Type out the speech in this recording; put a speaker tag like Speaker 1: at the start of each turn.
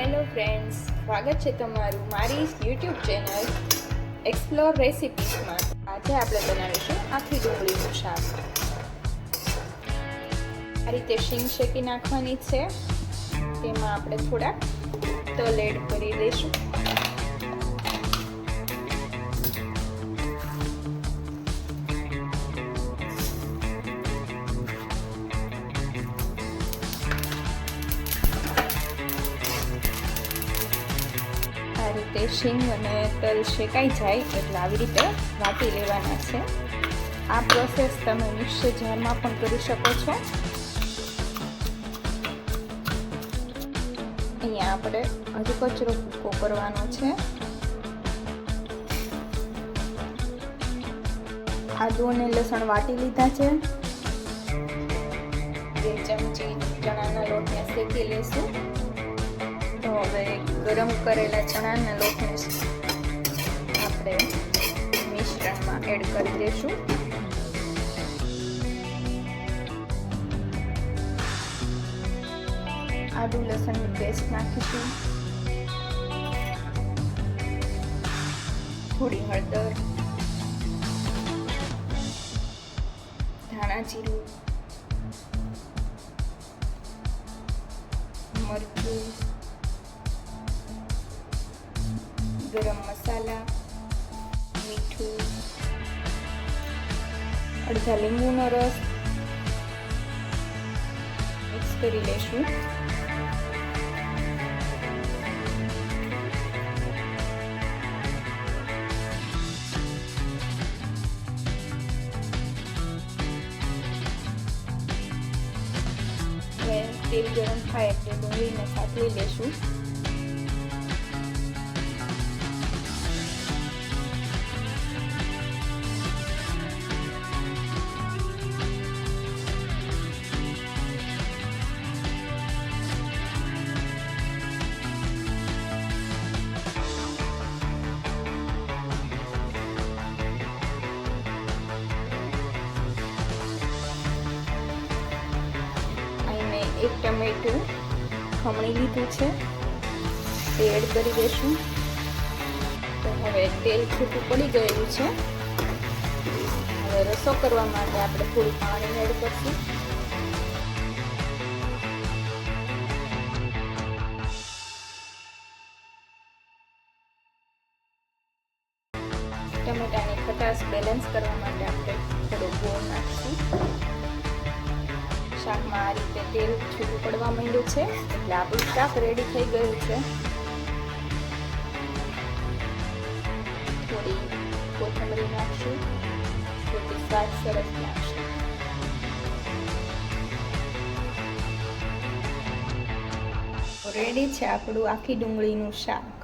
Speaker 1: Hello friends સ્વાગત છે તમારું મારી યુટ્યુબ ચેનલ એક્સપ્લોર રેસિપીસમાં આજે આપણે બનાવીશું આખી ડુંગળીનું શાક. આ રીતે શીંગ શેકી નાખવાની છે. તેમાં આપણે થોડા તલેડ ભરી દઈશું. રીતે શીંગ અને તલ શેકાઈ જાય એટલે આવી રીતે વાટી લેવાના છે. આ પ્રોસેસ તમે મિક્સર જારમાં પણ કરી શકો છો. અહીંયા આપણે હજુ કચરો ભૂકો કરવાનો છે. આદુ અને લસણ વાટી લીધા છે. બે ચમચી ચણાના લોટને શેકી લેશું. તો હવે ગરમ કરેલા ચણાના લોટને આપણે મિશ્રણમાં એડ કરી દઈશું આદુ લસણની પેસ્ટ નાખીશું. થોડી હળદર. ધાણા જીરું. મરચું. ગરમ મસાલા, મીઠું, અડધા લીંબુનો રસ. મિક્સ કરી લઈશું. તેલ ગરમ થાય એટલે ડુંગળીને સાથે લેશું એક ટમેટું ખમણી લીધું છે. તે એડ કરી દઈશું. તો હવે તેલ છૂટું પડી ગયેલું છે. હવે રસો કરવા માટે આપણે થોડું પાણી એડ કરશું. ટમેટાની ખટાશ બેલેન્સ કરવા માટે આપણે થોડો ગોળ નાખીશું. આ રીતે તેલ છૂટું પડવા માંડ્યું છે. એટલે આપણું શાક રેડી થઈ ગયું છે. થોડી કોથમરી નાખશું. થોડી સ્વાદ સરસ નાખશું રેડી છે આપણું આખી ડુંગળીનું શાક.